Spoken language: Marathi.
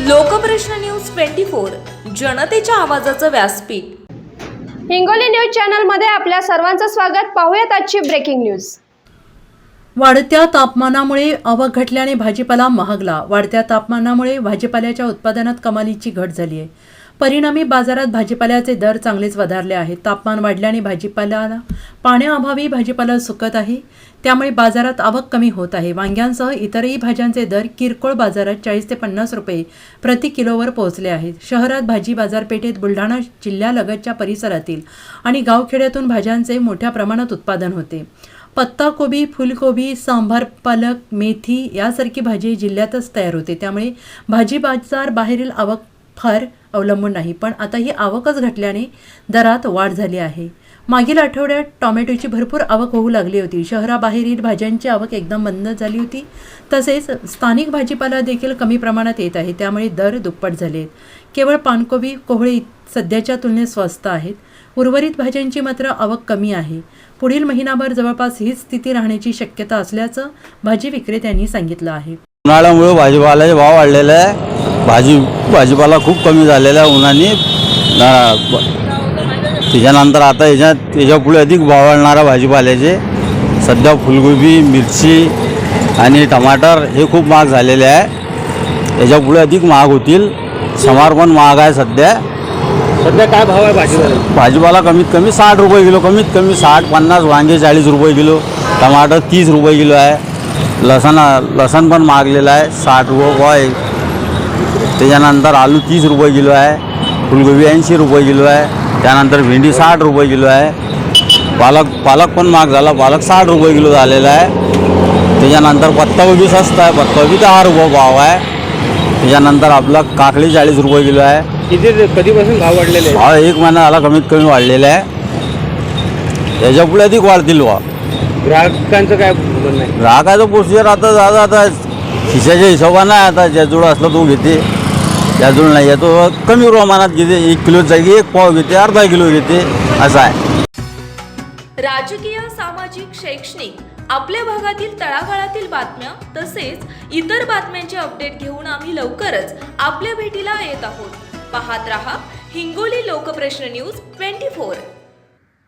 लोकप्रश्न न्यूज ट्वेंटी फोर जनतेच्या आवाजाचं व्यासपीठ. हिंगोली न्यूज चॅनलमध्ये आपल्या सर्वांचं स्वागत. पाहूयात आजची ब्रेकिंग न्यूज. वाढत्या तापमानामुळे आवक घटल्याने भाजीपाला महागला. वाढत्या तापमानामुळे भाजीपाल्याच्या उत्पादनात कमालीची घट झाली आहे परिणामी बाजारात भाजीपाल्याचे दर चांगलेच वधारले आहेत. तापमान वाढल्याने भाजीपाल्याला पाण्याअभावी भाजीपाला सुकत आहे. त्यामुळे बाजारात आवक कमी होत आहे. वांग्यांसह इतरही भाज्यांचे दर किरकोळ बाजारात चाळीस ते पन्नास रुपये प्रति किलोवर पोहोचले आहेत. शहरात भाजी बाजारपेठेत बुलढाणा जिल्ह्यालगतच्या परिसरातील आणि गावखेड्यातून भाज्यांचे मोठ्या प्रमाणात उत्पादन होते. पत्ताकोबी फुलकोबी सांभार पालक मेथी यासारखी भाजी जिल्ह्यातच तयार होते. त्यामुळे भाजी बाजार बाहेरील आवक फार अवलंबून नाही. पण आता ही आवकच घटल्याने दरात वाढ झाली आहे. मागील आठवड्यात टोमॅटोची भरपूर आवक होऊ लागली होती. शहराबाहेरील भाज्यांची आवक एकदम बंद झाली होती. तसेच स्थानिक भाजीपाला देखील कमी प्रमाणात येत आहे. त्यामुळे दर दुप्पट झाले आहेत केवळ पानकोबी कोहळे सध्याच्या तुलनेत स्वस्त आहेत. उर्वरित भाज्यांची मात्र आवक कमी आहे. पुढील महिनाभर जवळपास हीच स्थिती राहण्याची शक्यता असल्याचं भाजी विक्रेत्यांनी सांगितलं आहे. उन्हाळ्यामुळे भाजीपाल्याचे भाव वाढलेला आहे. भाजी भाजीपाला खूप कमी झालेला आहे उन्हाने. त्याच्यानंतर आता याच्यात त्याच्यापुढे अधिक भाव वाढणारा भाजीपाल्याचे. सध्या फुलगोबी मिरची आणि टमाटर हे खूप महाग झालेले आहे. याच्यापुढे अधिक महाग होतील. समार पण महाग आहे सध्या. सध्या काय भाव आहे भाजीपाला? भाजीपाला कमीत कमी साठ रुपये किलो कमीत कमी साठ पन्नास वांगे चाळीस रुपये किलो टमाटर तीस रुपये किलो आहे. लसण लसण पण मागलेलं आहे. साठ रुपये त्याच्यानंतर आलू तीस रुपये किलो आहे फुलगोबी ऐंशी रुपये किलो आहे त्यानंतर भेंडी साठ रुपये किलो आहे. पालक पालक पण महाग झाला पालक साठ रुपये किलो झालेला आहे. त्याच्यानंतर पत्ताकोबी स्वस्त आहे पत्ताकोबी दहा रुपये भाव आहे. त्याच्यानंतर आपला काकडी चाळीस रुपये किलो आहे. किती कधीपासून भाव वाढलेले? भाव एक महिना झाला कमीत कमी वाढलेला आहे. याच्यापुढे अधिक वाढतील बा ग्राहकांचं काय म्हणणं आहे? ग्राहकाचं प्रोसिजर आता दादा आता खिशाच्या हिशोबानं आहे आता ज्याजवळ असला तो घेते. ज्याजवळ नाही आहे तो कमी प्रमाणात घेते एक किलो जागी एक पाव घेते अर्धा किलो घेते असं आहे. राजकीय सामाजिक शैक्षणिक आपल्या भागातील तळागाळातील बातम्या तसेच इतर बातम्यांचे अपडेट घेऊन आम्ही लवकरच आपल्या भेटीला येत आहोत. पाहत रहा Hingoli Lokprashna news twenty four.